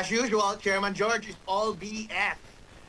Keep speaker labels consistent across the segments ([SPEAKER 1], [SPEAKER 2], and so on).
[SPEAKER 1] As usual, Chairman George is all BS.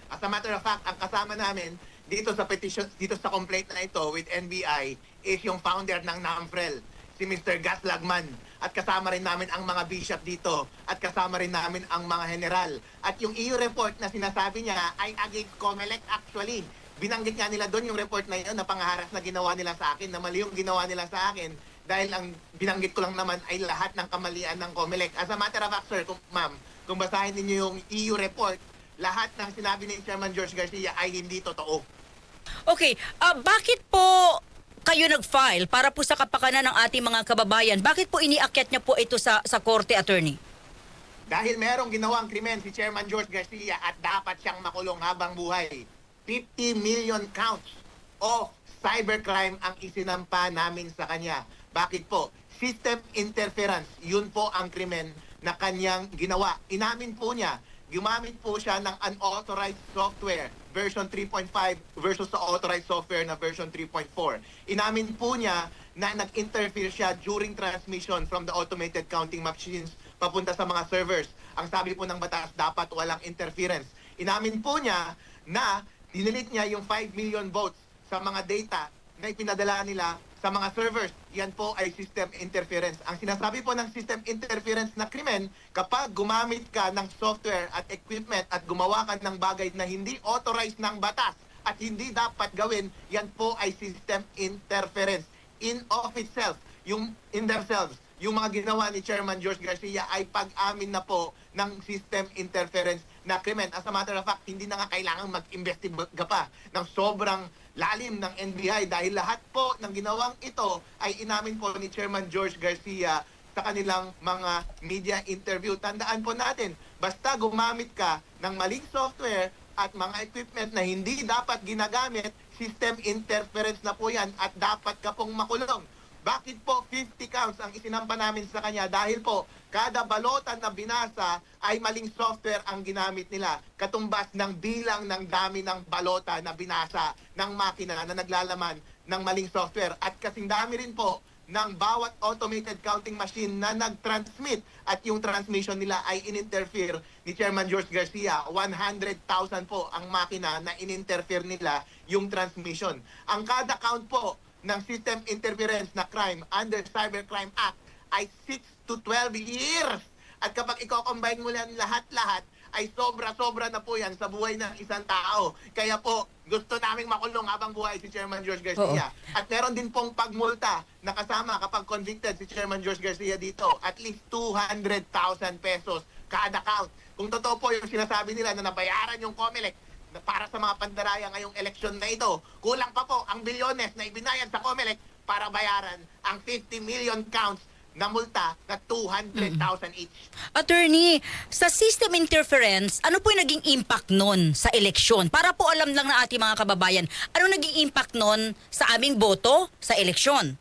[SPEAKER 1] As a matter of fact, ang kasama namin dito sa petition, dito sa complaint na ito with NBI is yung founder ng NAMFREL, si Mr. Gas Lagman. At kasama rin namin ang mga bishop dito at kasama rin namin ang mga general. At yung EU report na sinasabi niya ay against COMELEC actually. Binanggit nga nila doon yung report na yun na pangaharas na ginawa nila sa akin, na mali yung ginawa nila sa akin dahil ang binanggit ko lang naman ay lahat ng kamalian ng COMELEC. As a matter of fact, sir, kung, ma'am, kung basahin ninyo yung EU report, lahat ng sinabi ni Chairman George Garcia ay hindi totoo.
[SPEAKER 2] Okay, ah, bakit po kayo nag-file para po sa kapakanan ng ating mga kababayan? Bakit po iniakyat niya po ito sa sa korte, attorney?
[SPEAKER 1] Dahil merong ginawang krimen si Chairman George Garcia at dapat siyang makulong habang buhay. 50 million counts of cybercrime ang isinampa namin sa kanya. Bakit po? System interference, yun po ang krimen na kanyang ginawa. Inamin po niya, gumamit po siya ng unauthorized software version 3.5 versus sa authorized software na version 3.4. Inamin po niya na nag-interfere siya during transmission from the automated counting machines papunta sa mga servers. Ang sabi po ng batas, dapat walang interference. Inamin po niya na dinilit niya yung 5 million votes sa mga data na ipinadala nila sa mga servers. Yan po ay system interference. Ang sinasabi po ng system interference na krimen, kapag gumamit ka ng software at equipment at gumawa ka ng bagay na hindi authorized ng batas at hindi dapat gawin, yan po ay system interference. In of itself, yung in themselves, yung mga ginawa ni Chairman George Garcia ay pag-amin na po ng system interference na krimen. As a matter of fact, hindi na nga kailangan mag-investiga pa ng sobrang lalim ng NBI dahil lahat po ng ginawang ito ay inamin po ni Chairman George Garcia sa kanilang mga media interview. Tandaan po natin, basta gumamit ka ng maling software at mga equipment na hindi dapat ginagamit, system interference na po yan at dapat ka pong makulong. Bakit po 50 counts ang isinampa namin sa kanya? Dahil po, kada balota na binasa ay maling software ang ginamit nila. Katumbas ng bilang ng dami ng balota na binasa ng makina na naglalaman ng maling software. At kasing dami rin po ng bawat automated counting machine na nag-transmit at yung transmission nila ay in-interfere ni Chairman George Garcia. 100,000 po ang makina na in-interfere nila yung transmission. Ang kada count po ng system interference na crime under Cybercrime Act ay 6 to 12 years. At kapag i-combine mo yan lahat-lahat, ay sobra-sobra na po yan sa buhay ng isang tao. Kaya po, gusto naming makulong habang buhay si Chairman George Garcia. At meron din pong pagmulta na kasama kapag convicted si Chairman George Garcia dito. At least 200,000 pesos kada count. Kung totoo po yung sinasabi nila na nabayaran yung COMELEC na para sa mga pandaraya ngayong eleksyon na ito, kulang pa po ang bilyones na ibinayad sa COMELEC para bayaran ang 50 million counts na multa na 200,000 each.
[SPEAKER 2] Attorney, sa system interference, ano po yung naging impact nun sa eleksyon? Para po alam lang ng ating mga kababayan, ano naging impact nun sa aming boto sa eleksyon?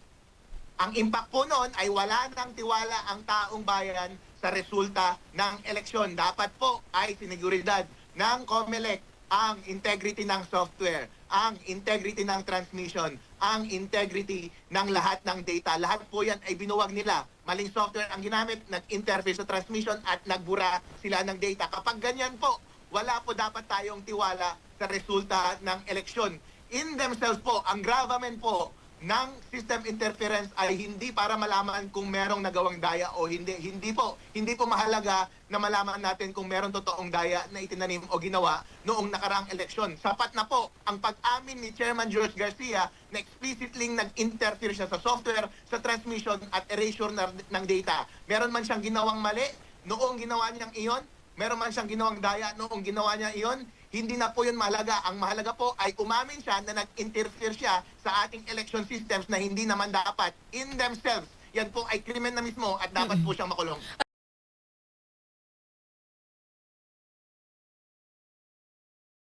[SPEAKER 1] Ang impact po noon ay wala nang tiwala ang taong bayan sa resulta ng eleksyon. Dapat po ay siniguridad ng COMELEC ang integrity ng software, ang integrity ng transmission, ang integrity ng lahat ng data. Lahat po yan ay binuwag nila. Maling software ang ginamit, nag-interface sa transmission at nagbura sila ng data. Kapag ganyan po, wala po dapat tayong tiwala sa resulta ng eleksyon. In themselves po, ang gravamen po ng system interference ay hindi para malaman kung merong nagawang daya o hindi. Hindi po. Hindi po mahalaga na malaman natin kung meron totoong daya na itinanim o ginawa noong nakaraang eleksyon. Sapat na po ang pag-amin ni Chairman George Garcia na explicitly nag-interfere siya sa software, sa transmission at erasure ng data. Meron man siyang ginawang mali noong ginawa niyang iyon, meron man siyang ginawang daya noong ginawa niya iyon, hindi na po yun mahalaga. Ang mahalaga po ay umamin siya na nag-interfere siya sa ating election systems na hindi naman dapat in themselves. Yan po ay krimen na mismo at dapat po siyang makulong.